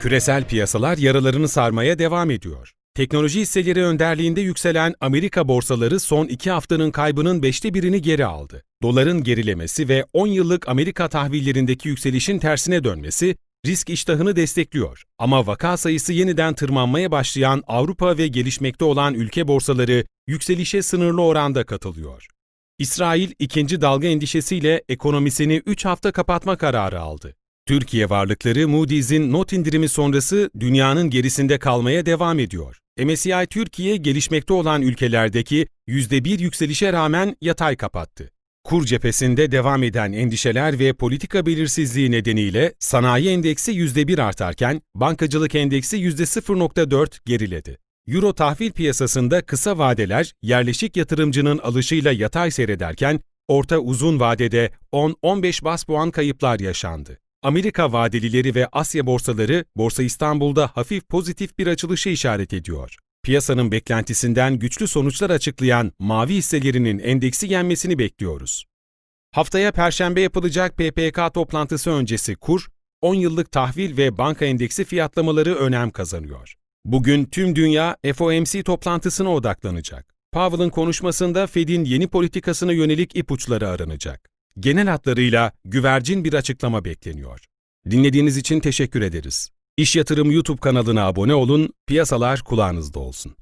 Küresel piyasalar yaralarını sarmaya devam ediyor. Teknoloji hisseleri önderliğinde yükselen Amerika borsaları son iki haftanın kaybının beşte birini geri aldı. Doların gerilemesi ve 10 yıllık Amerika tahvillerindeki yükselişin tersine dönmesi risk iştahını destekliyor. Ama vaka sayısı yeniden tırmanmaya başlayan Avrupa ve gelişmekte olan ülke borsaları yükselişe sınırlı oranda katılıyor. İsrail ikinci dalga endişesiyle ekonomisini 3 hafta kapatma kararı aldı. Türkiye varlıkları Moody's'in not indirimi sonrası dünyanın gerisinde kalmaya devam ediyor. MSCI Türkiye gelişmekte olan ülkelerdeki %1 yükselişe rağmen yatay kapattı. Kur cephesinde devam eden endişeler ve politika belirsizliği nedeniyle sanayi endeksi %1 artarken bankacılık endeksi %0.4 geriledi. Euro tahvil piyasasında kısa vadeler yerleşik yatırımcının alışıyla yatay seyrederken orta uzun vadede 10-15 bas puan kayıplar yaşandı. Amerika vadelileri ve Asya borsaları Borsa İstanbul'da hafif pozitif bir açılışı işaret ediyor. Piyasanın beklentisinden güçlü sonuçlar açıklayan mavi hisselerinin endeksi yenmesini bekliyoruz. Haftaya Perşembe yapılacak PPK toplantısı öncesi kur, 10 yıllık tahvil ve banka endeksi fiyatlamaları önem kazanıyor. Bugün tüm dünya FOMC toplantısına odaklanacak. Powell'ın konuşmasında Fed'in yeni politikasına yönelik ipuçları aranacak. Genel hatlarıyla güvercin bir açıklama bekleniyor. Dinlediğiniz için teşekkür ederiz. İş Yatırım YouTube kanalına abone olun, piyasalar kulağınızda olsun.